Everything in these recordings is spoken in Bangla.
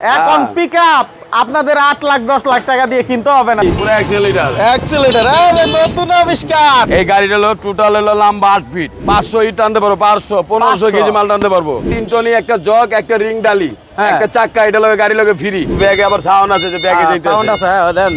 এখন পিক আপ আপনাদের আট লাখ দশ লাখ টাকা দিয়ে কিনতে হবে না। পুরো একশো লিটার নতুন আবিষ্কার। এই গাড়িটা হলো টোটাল হলো লম্বা আট ফিট পাঁচশো ইট টানতে পারব পাঁচশো পনেরোশো কেজি মাল টানতে পারব। তিন টনি একটা জগ একটা রিং ডালি হ্যাঁ। একটা চাক্কা এটা লগে গাড়ি লগে ফ্রি। ব্যাগে আবার সাউন্ড আছে যে ব্যাগে সাউন্ড আছে হ্যাঁ, দেন।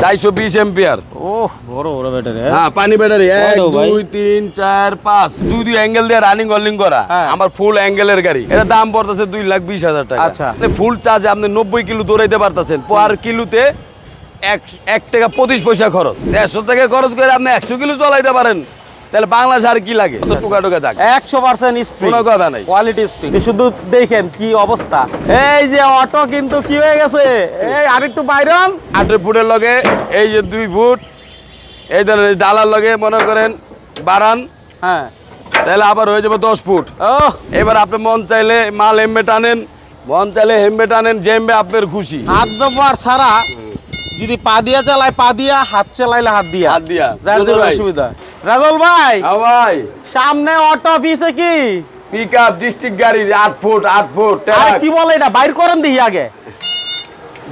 চারশো বিশ এম্পিয়ার ওহ বড় বড় ব্যাটারি হ্যাঁ। পানি ব্যাটারি এক বড় ভাই। দুই তিন চার পাঁচ। দুই দুই অ্যাঙ্গেল দিয়ে রানিং গলিং করা। হ্যাঁ। আমার ফুল অ্যাঙ্গেলের গাড়ি। এটা দাম পড়তেছে দুই লাখ বিশ হাজার টাকা। আচ্ছা। ফুল চার্জে আপনি নব্বই কিলো দৌড়াইতে পারতেছেন। পার কিলোতে এক এক টাকা পঁচিশ পয়সা খরচ। দেড়শো টাকা খরচ করে আপনি একশো কিলো চলাইতে পারেন। তাহলে বাংলাদেশ আর কি লাগে? টুকা টুকা থাক একশো পার্সেন্ট কোনো কথা নাই। কোয়ালিটি স্পিড শুধু দেখেন কি অবস্থা। এই যে অটো কিন্তু কি হয়ে গেছে? এই আরেকটু বাইরন। আঠেরো ফুটের লগে এই যে দুই ফুট এই ধরনের ডালার লগে মনে করেন বাড়ান। হ্যাঁ। তাহলে আবার হয়ে যাবে দশ ফুট। এবার আপনি মন চাইলে মাল হেমবে টানেন মন চাইলে হেমবে টানেন জেমবে আপনার খুশি। হাত ব্যবহার ছাড়া যদি পা দিয়া চালায় পা দিয়া হাত চালাইলে হাত দিয়া। হাত দিয়া। যার জন্য অসুবিধা রাজল ভাই হ্যাঁ ভাই। সামনে অটো পিছে কি? পিক আপ ডিস্ট্রিক্ট গাড়ি আট ফুট আট ফুট আরে। কি বলে এটা? বাইর করেন দেখি আগে।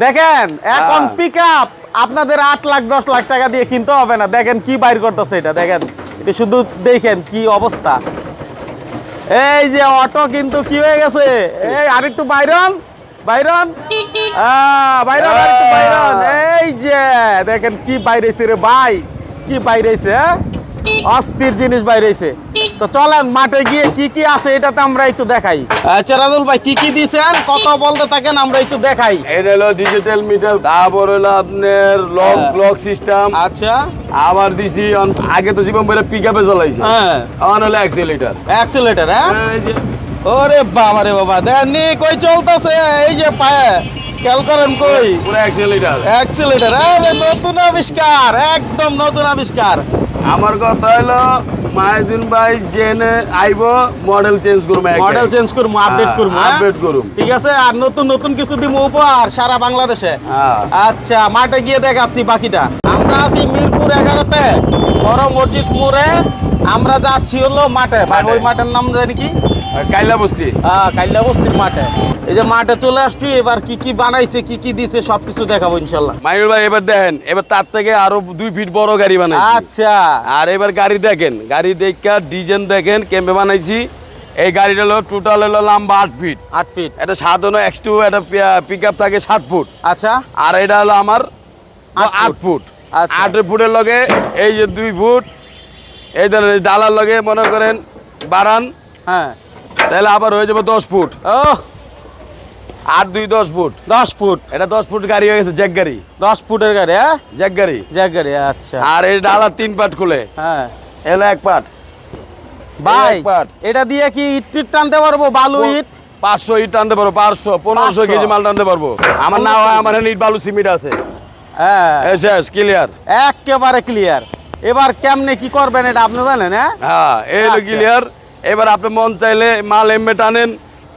দেখেন এখন হ্যাঁ। পিক আপনাদের আট লাখ দশ লাখ টাকা দিয়ে কিনতে হবে না। দেখেন কি বাইর করতেছে এটা দেখেন। এটা শুধু দেখেন কি অবস্থা। এই যে অটো কিন্তু কি হয়ে গেছে? এই আরেকটু বাইরন বাইরন। বাইরন আরেকটু বাইরন। এই যে দেখেন কি বাইরেছে রে ভাই কি বাইরেছে হ্যাঁ? অস্থির জিনিস বাইরেছে। তো চলেন মাঠে গিয়ে কি কি আছে এটাতে আমরা একটু দেখাই। রাজুল ভাই কি কি দিয়েছেন কত বলতে থাকেন আমরা একটু দেখাই। এটা হলো ডিজিটাল মিটার তারপর হলো আপনার লক হ্যাঁ। লক সিস্টেম আচ্ছা। আবার দিছি আগে তো জীবন বলে পিক আপে চলাইছি হ্যাঁ। এখন হলো একশো লিটার অ্যাক্সিলেটার হ্যাঁ ওরে বাবা রে বাবা দেননি কই চলতেছে? এই যে পায়ে খেয়াল করেন কই? পুরো একশো লিটার অ্যাক্সিলেটার আরে নতুন আবিষ্কার একদম নতুন আবিষ্কার। আমার কথা হলো মাহিদুল ভাই জেনে আইব মডেল চেঞ্জ করব মডেল চেঞ্জ করব আপডেট করব? আপডেট করব ঠিক আছে আর নতুন নতুন কিছু দিব উপহার সারা বাংলাদেশে। হ্যাঁ। আচ্ছা মাঠে গিয়ে দেখাচ্ছি বাকিটা। আমরা আছি মিরপুর এগারোতে। বড় মসজিদ মোড়ে আমরা যাচ্ছি হলো মাঠে। ভাই ওই মাঠের নাম জানি কি? কাইলা বস্তি। হ্যাঁ কাইল্লা বস্তির মাঠে। এই যে মাঠে চলে আসছি এবার কি কি বানাইছে কি কি দিছে সবকিছু দেখাবো ইনশাল্লাহ। মাইনুল ভাই এবার দেখেন এবার তার থেকে আরও দুই ফিট বড় গাড়ি বানাইছি। আচ্ছা। আর এবার গাড়ি দেখেন গাড়ি দেখা ডিজাইন দেখেন কেমবে বানাইছি। এই গাড়িটা হলো টোটাল হলো লম্বা আট ফিট আট ফিট এটা হলো এক্স টু এটা পিক আপ থাকে সাত ফুট। আচ্ছা। আর এটা হলো আমার আট ফুট। আট ফুটের লগে এই যে দুই ফুট এই ধরনের ডালার লগে মনে করেন বাড়ান হ্যাঁ। তাহলে আবার হয়ে যাবে দশ ফুট ও আট দুই দশ ফুট দশ ফুট এটা দশ ফুট গাড়ি হয়ে গেছে জ্যাক গাড়ি। দশ ফুটের গাড়ি হ্যাঁ? জ্যাক গাড়ি। জ্যাক গাড়ি আচ্ছা। আর এই ডালার তিন পাট খুলে। হ্যাঁ। এলো এক পাট। ভাই। এটা দিয়ে কি ইট টানতে পারব? বালু ইট? পাঁচশো ইট টানতে পারব পাঁচশো পনেরোশো কেজি মাল টানতে পারব। আমার না হয় আমার ইট বালু সিমেন্ট আছে। হ্যাঁ। শেষ ক্লিয়ার একেবারে ক্লিয়ার এবার কেমনে কি করবেন এটা আপনি জানেন হ্যাঁ? হ্যাঁ এই হলো আচ্ছা। ক্লিয়ার এবার আপনি মন চাইলে মাল হেমবে টানেন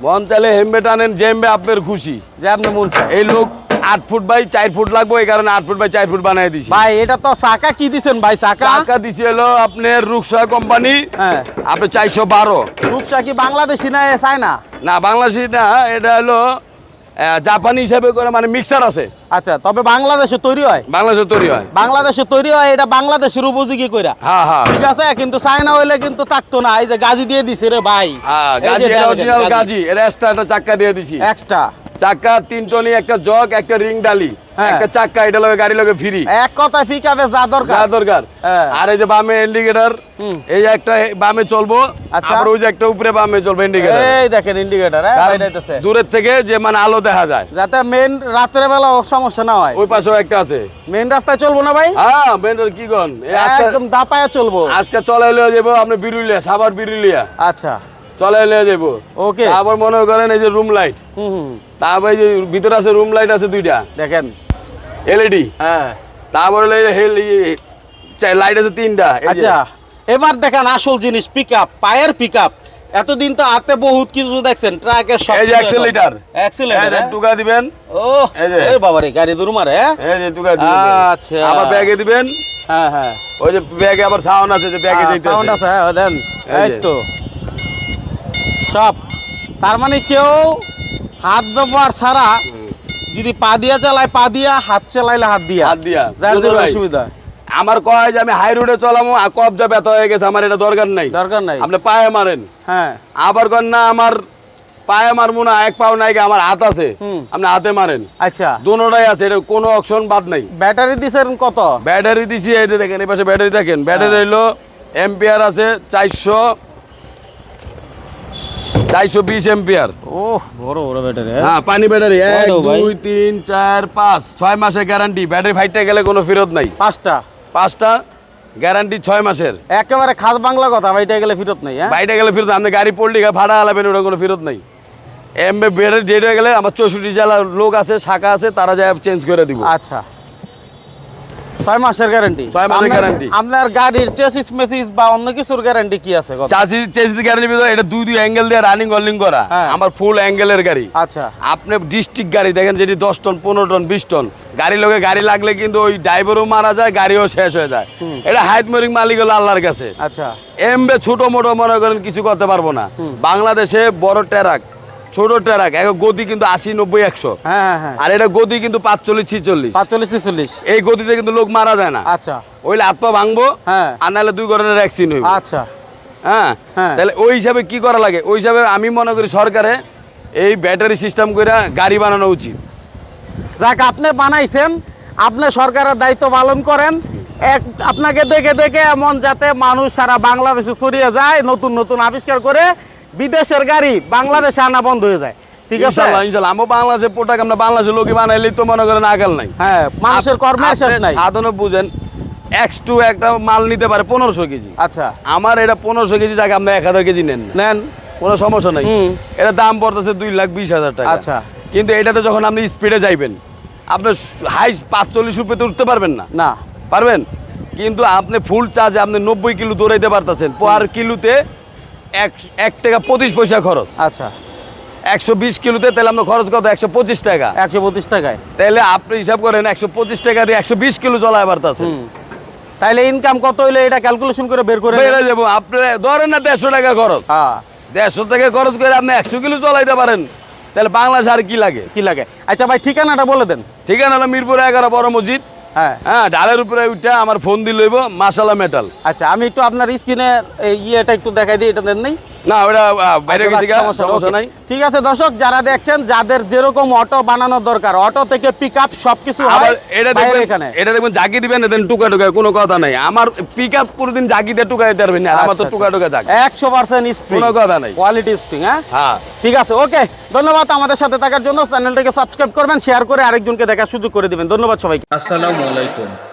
মন চাইলে হেমবে টানেন আপনার খুশি। যে আপনি মন চায়। এই লোক আট ফুট বাই চার ফুট লাগবে এই কারণে আট ফুট বাই চার ফুট বানিয়ে দিছি। ভাই এটা তো চাকা কি দিছেন ভাই চাকা? দিছি হলো আপনার রুকসা কোম্পানি। হ্যাঁ। আপনি চারশো বারো। রূপসা কি বাংলাদেশি না এ চায়না? না বাংলাদেশি না এটা হলো জাপানি হিসাবে করে মানে মিক্সার আছে। আচ্ছা তবে বাংলাদেশে তৈরি হয়? বাংলাদেশে তৈরি হয়। বাংলাদেশে তৈরি হয় এটা বাংলাদেশের উপযোগী কইরা। হ্যাঁ হ্যাঁ ঠিক আছে কিন্তু চায়না হইলে কিন্তু থাকতো না। এই যে গাজি দিয়ে দিছে রে ভাই। হ্যাঁ গাজি অরিজিনাল গাজি। এটা এক্সট্রা একটা চাক্কা দিয়ে দিছি। এক্সট্রা চাক্কা তিন টনি একটা জগ একটা রিং ডালি হ্যাঁ। একটা চাক্কা এটা লগে গাড়ি লগে ফ্রি। এক কথায় ফিকাবে যা দরকার। যা দরকার। হ্যাঁ। আর এই যে বামে ইন্ডিকেটর এই একটা বামে চলবো আচ্ছা। ওই যে একটা উপরে বামে চলবে ইন্ডিকেটর এই দেখেন ইন্ডিকেটর হ্যাঁ বাইরেতেছে দূরের থেকে যে মানে আলো দেখা যায়। যাতে মেন রাতের বেলা সমস্যা না হয়। ওই পাশেও একটা আছে। মেন রাস্তায় চলবো না ভাই? হ্যাঁ বেন্ডার কি গন একদম দাপায়া চলবো। আজকে চলে হলে যাব আপনি বিরুলিয়া সাবার বিরুলিয়া। আচ্ছা। চলে যাব ওকে আবার মনে করেন এই যে রুম লাইট হুম হুম। তারপর এই যে ভিতরে আছে রুম লাইট আছে দুইটা। দেখেন। এলইডি হ্যাঁ। তারপরে লাইট আছে তিনটা। আচ্ছা এবার দেখেন আসল জিনিস পিক আপ পায়ের পিক আপ এতদিন তো হাতে বহুত কিছু দেখছেন ট্রাকের সব এই যে। এই অ্যাক্সিলেটার টুকা দিবেন। ও এই যে। এই বাবা রে গাড়ি দূর মারে হ্যাঁ? এই যে টুকা দিবেন। আচ্ছা। আবার ব্যাগে দিবেন। হ্যাঁ হ্যাঁ। ওই যে ব্যাগে আবার সাউন্ড আছে যে ব্যাগে দিতে সাউন্ড আছে হ্যাঁ দেন। এই তো। সব। তার মানে কেউ হাত ব্যবহার ছাড়া যদি পা দিয়া চালায় পা দিয়া হাত চালাইলে হাত দিয়া। হাত দিয়া। যার ভাই? অসুবিধা আমার কয় যে আমি হাই রোডে চলামো কবজা ব্যথা হয়ে গেছে আমার এটা দরকার নাই। দরকার নাই। আপনি পায়ে মারেন। হ্যাঁ। আবার কন না আমার পায়ে মারবো না এক পাও নাই আমার হাত আছে। আপনি হাতে মারেন। আচ্ছা। দোনোটাই আছে এটা কোনো অপশন বাদ নাই। ব্যাটারি দিছেন কত? ব্যাটারি দিছি এই দেখেন এই পাশে ব্যাটারি দেখেন। ব্যাটারি হইল এম্পিয়ার আছে চারশো চারশো বিশ এম্পিয়ার ওহ বড় বড় ব্যাটারি হ্যাঁ? পানি ব্যাটারি এক? দুই তিন চার পাঁচ ছয় মাসের গ্যারান্টি ব্যাটারি ফাইটে গেলে কোনো ফেরত নাই। পাঁচটা? পাঁচটা গ্যারান্টি ছয় মাসের। একেবারে খাস বাংলা কথা ভাইটা গেলে ফেরত নাই হ্যাঁ? বাইরে গেলে ফেরত আপনি গাড়ি পড়লি ভাড়া আলাবেন ওটা কোনো ফেরত নাই। এমবে ব্যাটারি ডেট হয়ে গেলে আমার চৌষট্টি জেলার লোক আছে শাখা আছে তারা যায় চেঞ্জ করে দিব। আচ্ছা। ছয় মাসের গ্যারান্টি ছয় মাসের guarantee। আপনার গাড়ির চেসিস মেসিস বা অন্য কিছুর গ্যারান্টি কি আছে কত? চাষি চেঞ্জ গ্যারান্টি এটা দুই দুই অ্যাঙ্গেল দিয়ে রানিং অলিং করা। হ্যাঁ। আমার ফুল অ্যাঙ্গেলের গাড়ি। আচ্ছা। আপনি ডিস্ট্রিক্ট গাড়ি দেখেন যেটি দশ টন পনেরো টন বিশ টন গাড়ি লোকে গাড়ি লাগলে কিন্তু ওই ড্রাইভারও মারা যায় গাড়িও শেষ হয়ে যায়। এটা হাইট মরিং মালিক হলো আল্লাহর কাছে। আচ্ছা। এমবে ছোট মোটো মনে করেন কিছু করতে পারব না। বাংলাদেশে বড় ট্রাক ছোট ট্রাক এক গতি কিন্তু আশি নব্বই একশো। হ্যাঁ হ্যাঁ হ্যাঁ। আর এটা গতি কিন্তু পাঁচচল্লিশ ছিচল্লিশ। পাঁচচল্লিশ ছেচল্লিশ। এই গতিতে কিন্তু লোক মারা যায় না। আচ্ছা। ওইলে হাত পা ভাঙবো হ্যাঁ। আর নাহলে দুই ধরনের অ্যাক্সিডেন্ট হইব। আচ্ছা। হ্যাঁ? হ্যাঁ। তাহলে ওই হিসাবে কি করা লাগে? ওই হিসাবে আমি মনে করি সরকারে এই ব্যাটারি সিস্টেম করে গাড়ি বানানো উচিত। যাক আপনি বানাইছেন আপনি সরকারের দায়িত্ব পালন করেন। এক আপনাকে দেখে দেখে এমন যাতে মানুষ সারা বাংলাদেশে ছড়িয়ে যায় নতুন নতুন আবিষ্কার করে বিদেশের গাড়ি বাংলাদেশে আনা বন্ধ হয়ে যায়। ঠিক আছে? আমরা বাংলাদেশে আমরা বাংলাদেশের লোকই তো মনে করেন আগাল নাই। হ্যাঁ মানুষের কর্মের শেষ নাই। সাধনও বুঝেন এক্স টু একটা মাল নিতে পারে পনেরোশো কেজি। আচ্ছা। আমার এটা পনেরোশো কেজি আপনি এক হাজার কেজি নেন নেন। কোনো সমস্যা নাই। এটা দাম পড়তেছে দুই লাখ বিশ হাজার টাকা। আচ্ছা। কিন্তু এটাতে যখন আপনি স্পিডে যাইবেন আপনার হাই পাঁচচল্লিশ রুপিতে উঠতে পারবেন না। না। পারবেন? কিন্তু আপনি ফুল চার্জে আপনি নব্বই কিলো দৌড়াইতে পারতেছেন। পার কিলোতে এক টাকা পঁচিশ পয়সা খরচ। আচ্ছা। একশো বিশ কিলোতে তাহলে আপনার খরচ কত? একশো পঁচিশ টাকা। একশো পঁচিশ টাকায়। তাহলে আপনি হিসাব করেন একশো পঁচিশ টাকা দিয়ে একশো বিশ কিলো পারতেছেন হুম। তাইলে ইনকাম কত হইলে এটা ক্যালকুলেশন করে বের করে বেড়ে যাব। আপনি ধরেন না দেড়শো টাকা খরচ। হ্যাঁ। দেড়শো টাকা খরচ করে আপনি একশো কিলো চলাইতে পারেন। তাহলে বাংলাদেশ আর কি লাগে? কি লাগে? আচ্ছা ভাই ঠিকানাটা বলে দেন। ঠিকানা না মিরপুর এগারো বড় মসজিদ। হ্যাঁ। হ্যাঁ ডালের উপরে উঠে আমার ফোন দিল লইব মাসালা মেটাল আচ্ছা আমি একটু আপনার স্ক্রিনে ইয়েটা একটু দেখাই দিই এটা দেন নাই? না ওটা বাইরে গেছি গা, সমস্যা সমস্যা নাই। ঠিক আছে দর্শক যারা দেখছেন যাদের যেরকম অটো বানানোর দরকার অটো থেকে পিক আপ সবকিছু আবার হয় এটা দেখবেন এখানে। এটা দেখবেন জাগি দিবেন এদিন টুকা টুকা কোনো কথা নাই। আমার পিক আপ কোনোদিন জাগি দিয়ে টুকা দিতে পারবেন না আর আমার তো আচ্ছা, টুকা টুকা জাগ। একশো পার্সেন্ট স্প্রিং কোনো কথা নাই। কোয়ালিটি স্প্রিং হ্যাঁ? হ্যাঁ। ঠিক আছে ওকে। ধন্যবাদ আমাদের সাথে থাকার জন্য। চ্যানেলটাকে সাবস্ক্রাইব করবেন শেয়ার করে আরেকজনকে দেখার সুযোগ করে দিবেন। ধন্যবাদ সবাইকে। আসসালামু আলাইকুম।